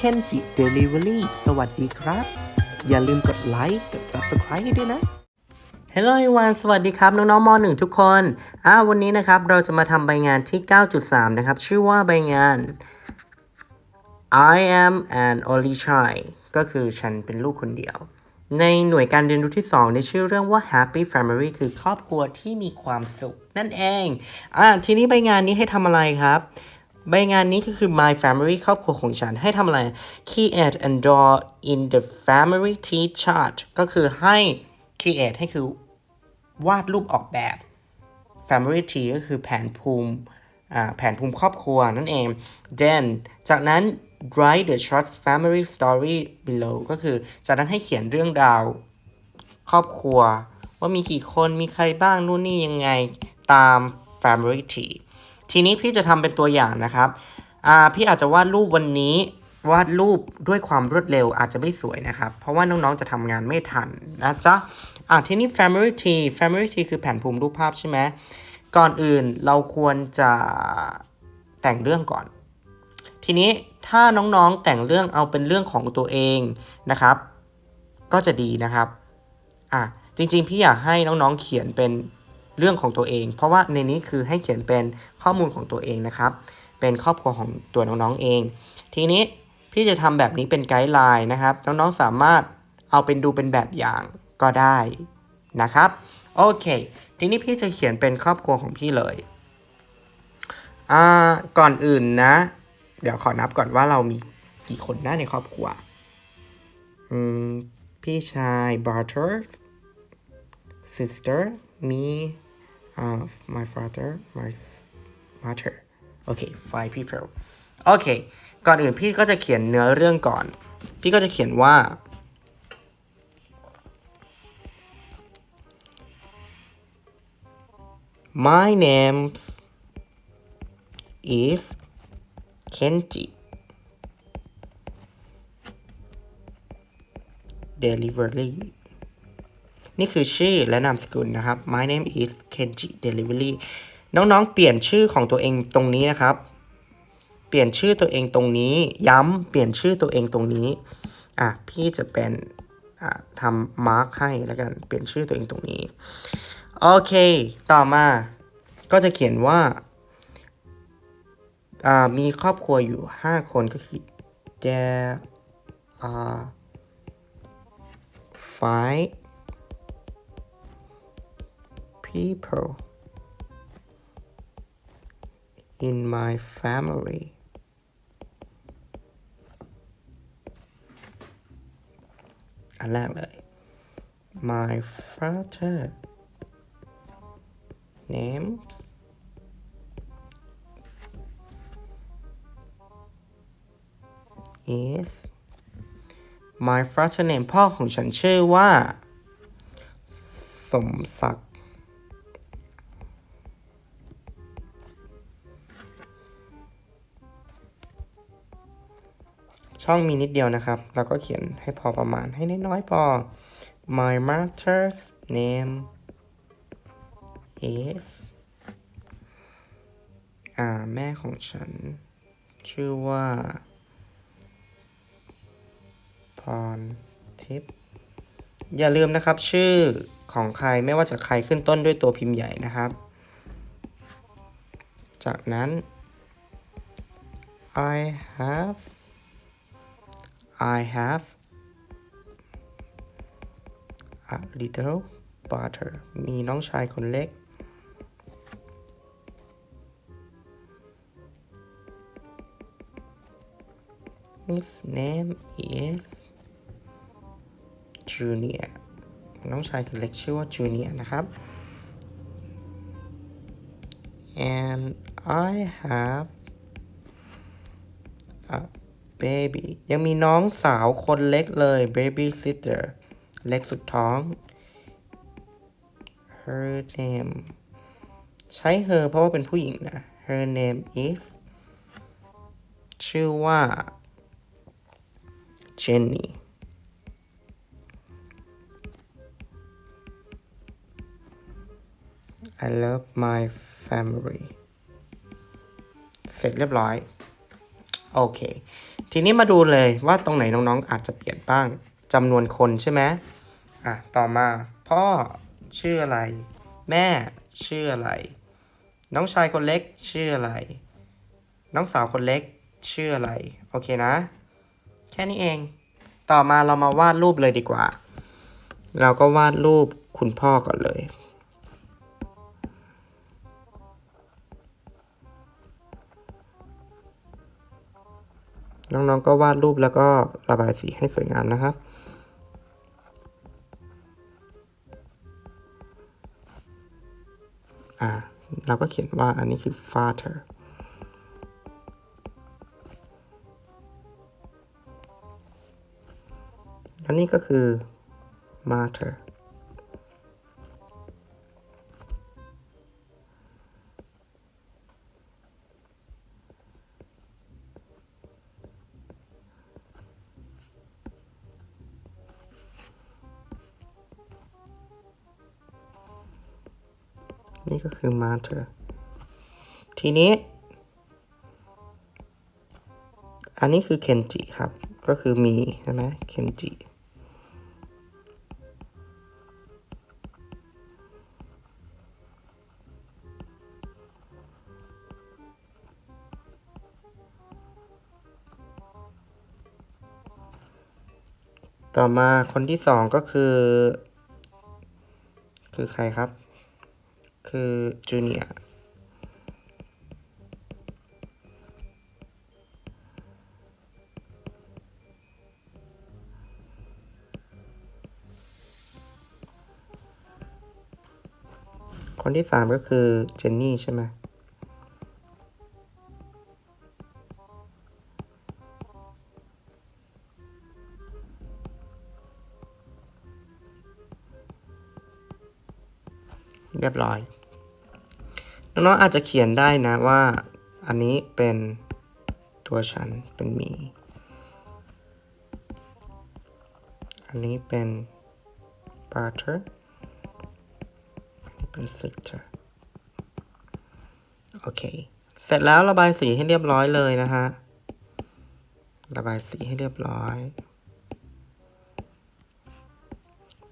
Kenji Delivery สวัสดีครับ อย่าลืมกดไลค์กด Subscribe ให้ด้วยนะ Hello everyone สวัสดีครับ น้องๆม .1 ทุกคนอ่าวันนี้นะครับเราจะมาทำใบงานที่ 9.3 นะครับ ชื่อว่าใบงาน I am an only child ก็คือฉันเป็นลูกคนเดียว ในหน่วยการเรียนรู้ที่ 2 ในชื่อเรื่องว่า Happy Family คือครอบครัวที่มีความสุข นั่นเองอ่าทีนี้ใบงานนี้ให้ทำอะไรครับ ใบงานนี้ก็คือ My Family ครอบครัวของฉันให้ทำอะไร Create and draw in the family tree chart ก็คือให้ create ให้คือวาดรูปออกแบบ Family Tree ก็คือแผนภูมิแผนภูมิครอบครัวนั่นเอง then จากนั้น write the short family story below ก็คือจากนั้นให้เขียนเรื่องราวครอบครัว ว่ามีกี่คนมีใครบ้างนู่นนี่ยังไงตาม Family Tree ทีนี้พี่จะทำเป็นตัวอย่างนะครับอ่าพี่อาจจะวาดรูปวันนี้วาดรูปด้วยความรวดเร็วอาจจะไม่สวยนะครับ เพราะว่าน้องๆจะทำงานไม่ทันนะจ๊ะอะทีนี้ Family Tree Family Tree คือแผนภูมิรูปภาพใช่ไหมก่อนอื่นเราควรจะแต่งเรื่องก่อน ทีนี้ถ้าน้องๆแต่งเรื่องเอาเป็นเรื่องของตัวเองนะครับ ก็จะดีนะครับอะจริงๆ พี่อยากให้น้องๆเขียนเป็น เรื่องของตัวเอง เพราะว่าในนี้คือให้เขียนเป็นข้อมูลของตัวเองนะครับ เป็นครอบครัวของตัวน้องๆเอง ทีนี้พี่จะทำแบบนี้เป็นไกด์ไลน์นะครับ น้องๆสามารถเอาเป็นดูเป็นแบบอย่างก็ได้นะครับโอเค ทีนี้พี่จะเขียนเป็นครอบครัวของพี่เลยอ่าก่อนอื่นนะ เดี๋ยวขอนับก่อนว่าเรามีกี่คนนะในครอบครัวอืมพี่ชาย brother sister me uh, my father my mother โอเค five people โอเค ก่อนอื่นพี่ก็จะเขียนเนื้อเรื่องก่อน พี่ก็จะเขียนว่า my name is Kenji Delivery นี่คือชื่อและนามสกุลนะครับ My name is Kenji Delivery น้องๆ เปลี่ยนชื่อของตัวเองตรงนี้นะครับ เปลี่ยนชื่อตัวเองตรงนี้ ย้ำเปลี่ยนชื่อตัวเองตรงนี้ อะ พี่จะเป็นอะทำมาร์กให้แล้วกันเปลี่ยนชื่อตัวเองตรงนี้ โอเค ต่อมาก็จะเขียนว่าอ่ามีครอบครัวอยู่ 5 คนก็คือ there are five people in my family อันแรกเลย my father names is my father name พ่อของฉันชื่อว่า สมศักดิ์ ช่องมีนิดเดียวนะครับแล้วก็เขียนให้พอประมาณให้น้อยๆพอ My mother's name is อ่าแม่ของฉัน ชื่อว่าพรทิพย์อย่าลืมนะครับ ชื่อของใครไม่ว่าจะใครขึ้นต้นด้วยตัวพิมพ์ใหญ่นะครับ จากนั้น I have I have a little brother มีน้องชายคนเล็ก His name is Junior น้องชายคนเล็กชื่อว่า Junior นะครับ and I have a baby ยังมีน้องสาวคนเล็กเลย baby sister เล็กสุดท้อง her name ใช้ her เพราะว่าเป็นผู้หญิงนะ her name is ชื่อว่า Jenny I love my family เสร็จเรียบร้อย โอเค ทีนี้มาดูเลยว่าตรงไหนน้องๆ อาจจะเปลี่ยนบ้างจำนวนคนใช่ไหมอะต่อมาพ่อชื่ออะไร แม่ชื่ออะไร น้องชายคนเล็กชื่ออะไร น้องสาวคนเล็กชื่ออะไร โอเคนะ แค่นี้เอง ต่อมาเรามาวาดรูปเลยดีกว่า เราก็วาดรูปคุณพ่อก่อนเลย น้องๆก็วาดรูปแล้วก็ระบายสีให้สวยงามนะครับ อ่า เราก็เขียนว่าอันนี้คือ father อันนี้ก็คือ mother นี่ก็คือ mother ทีนี้ อันนี้คือ kenji ครับ ก็คือมีใช่ไหม kenji ต่อมาคนที่สองก็คือ คือใครครับ คือจูเนียร์คนที่สามก็คือเจนนี่ใช่ไหมเรียบร้อย น้องๆอาจจะเขียนได้นะว่าอันนี้เป็นตัวฉันเป็นมี อันนี้เป็น butter อันนี้เป็น sister โอเค เสร็จแล้วระบายสีให้เรียบร้อยเลยนะฮะ ระบายสีให้เรียบร้อย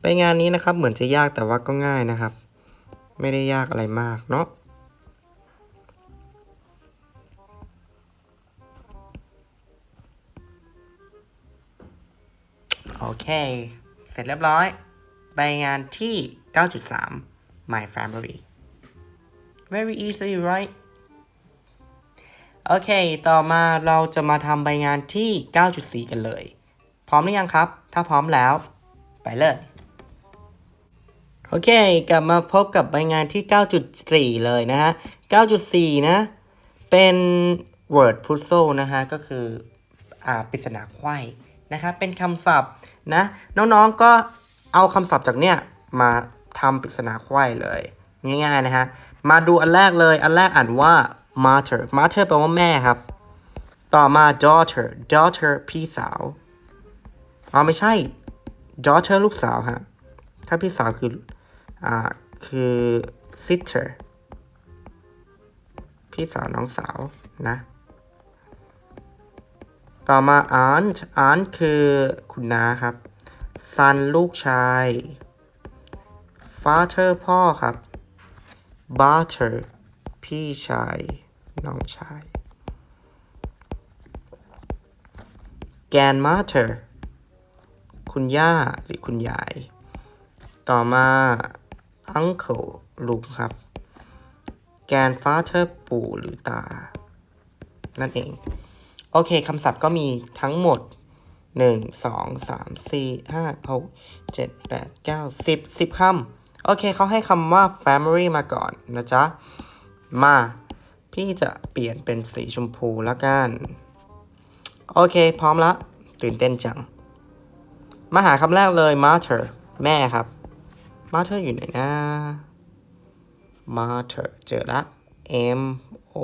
ไปงานนี้นะครับเหมือนจะยากแต่ว่าก็ง่ายนะครับ ไม่ได้ยากอะไรมากเนาะ อเค เสร็จเรียบร้อย ไปงานที่ 9.3 My Family very easy right โอเค ต่อมาเราจะมาทำใบงานที่ 9.4 กันเลย พร้อมหรือยังครับ ถ้าพร้อมแล้ว ไปเลย โอเค กลับมาพบกับใบงานที่ 9.4 เลยนะฮะ 9.4 นะ เป็น word puzzle นะฮะ ก็คือ อ่า ปริศนาไขว้นะครับ เป็นคำศัพท์ นะน้องๆก็เอาคำศัพท์จากเนี่ยมาทำปริศนาไขว้เลย ง่ายๆนะฮะ มาดูอันแรกเลย อันแรกอ่านว่า mother mother แปลว่าแม่ครับ ต่อมา daughter daughter พี่สาวอ๋อไม่ใช่ daughter ลูกสาวฮะ ถ้าพี่สาวคือ อ่า คือ sister พี่สาวน้องสาวนะ ต่อมา aunt aunt คือคุณน้าครับ son ลูกชาย father พ่อครับ brother พี่ชาย น้องชาย grandmother คุณย่าหรือคุณยาย ต่อมา uncle ลุงครับ grandfather ปู่หรือตา นั่นเอง โอเคคำศัพท์ก็มีทั้งหมด 1 2 3 4 5 6 7 8 9 10 10คำโอเคเขาให้คำว่า family มาก่อนนะจ๊ะ มาพี่จะเปลี่ยนเป็นสีชมพูแล้วกัน โอเค พร้อมละ ตื่นเต้นจัง มาหาคำแรกเลย mother แม่ครับ mother อยู่ไหนนะ mother เจอละ M O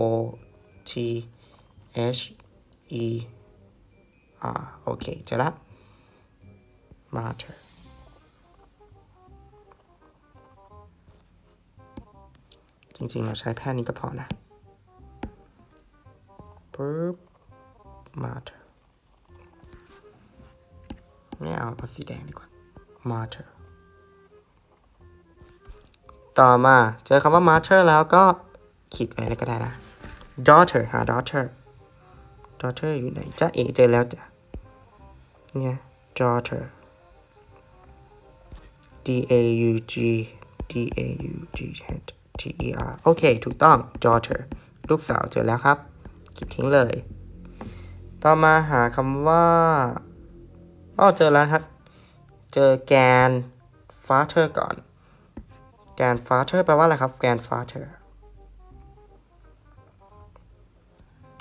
T H E R โอเคเจอละ mother จริงๆ เราใช้แค่นี้ก็พอนะปึ๊บ mother ไม่เอาเอาสีแดงดีกว่า martyr ต่อมาเจอคำว่า martyr แล้วก็ขีดไว้เลยก็ได้นะ daughter หา daughter daughter อยู่ไหนจ้าเอเจอแล้วจ้ะเนี่ย daughter D A U G D A U G H T E R โอเค ถูกต้อง daughter ลูกสาวเจอแล้วครับคิดทิ้งเลย ต่อมาหาคำว่าอ๋อเจอแล้วครับ เจอแกน father ก่อน แกน father แปลว่าอะไรครับ แกน father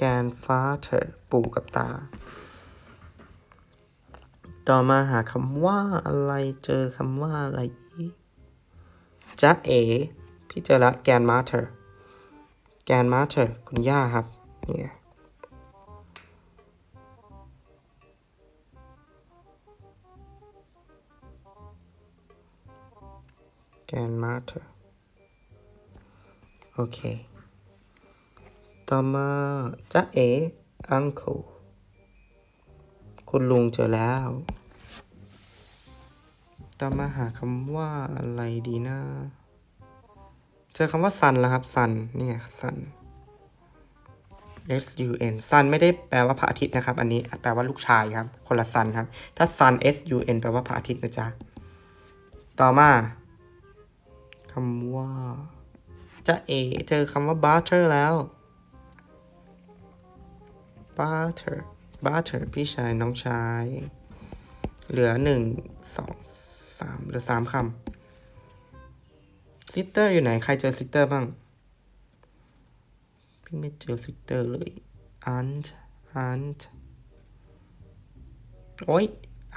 แกน father ปู่กับตา ต่อมาหาคำว่าอะไรเจอคำว่าอะไรจ๊ะเอพี่เจอละแกน mater แกน mater คุณย่าครับเนี่ยแกน mater โอเค ต่อมาจ๊ะเอ uncle คุณลุงเจอแล้ว ต่อมาหาคำว่าอะไรดีนะ เจอคำว่า sun แล้วครับ sun นี่ไง sun S U N sun ไม่ได้แปลว่าพระอาทิตย์นะครับ อันนี้แปลว่าลูกชายครับ คนละ sun ครับ ถ้า sun S U N แปลว่าพระอาทิตย์นะจ๊ะ ต่อมาคำว่าจะเอ เจอคำว่า butter แล้ว butter butter พี่ชายน้องชาย เหลือหนึ่งสองสามเหลือสามคำ sister อยู่ไหน ใครเจอ sister บ้าง พี่ไม่เจอ sister เลย aunt aunt โอ้ย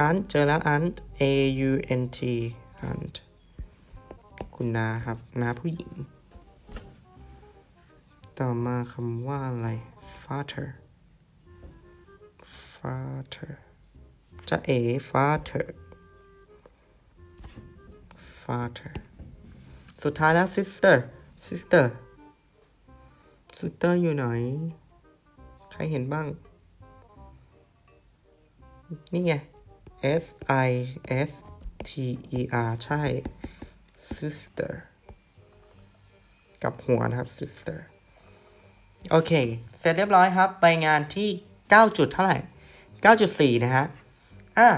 aunt เจอแล้ว aunt a u n t aunt คุณนาครับนาผู้หญิง ต่อมาคำว่าอะไร father father จะเอ father father สุดท้ายแล้ว sister sister sister อยู่ไหน ใครเห็นบ้าง นี่ไง S I S T E R ใช่ sister กับหัวนะครับ sister โอเค เสร็จเรียบร้อยครับ ไปงานที่ 9 จุดเท่าไหร่ 9.4 นะฮะ อะ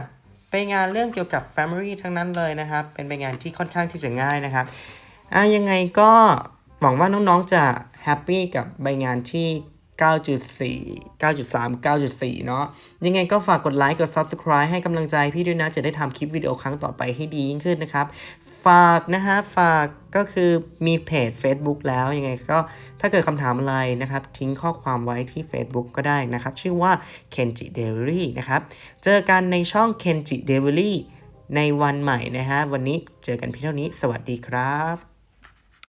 ไปงานเรื่องเกี่ยวกับ Family ทั้งนั้นเลยนะครับ เป็นไปงานที่ค่อนข้างที่จะง่ายนะครับ อะยังไงก็หวังว่าน้องๆจะแฮปปี้กับใบงานที่ 9.4 9.3 9.4 เนาะ ยังไงก็ฝากกดไลค์ กด Subscribe ให้กำลังใจพี่ด้วยนะ จะได้ทำคลิปวิดีโอครั้งต่อไปให้ดียิ่งขึ้นนะครับ ฝากนะฮะฝากก็คือมีเพจ Facebook แล้วยังไงก็ถ้าเกิดคำถามอะไรนะครับ ทิ้งข้อความไว้ที่ Facebook ก็ได้นะครับ ชื่อว่า Kenji Dairy นะครับ เจอกันในช่อง Kenji Dairy ในวันใหม่นะฮะ วันนี้เจอกันเพียงเท่านี้ สวัสดีครับ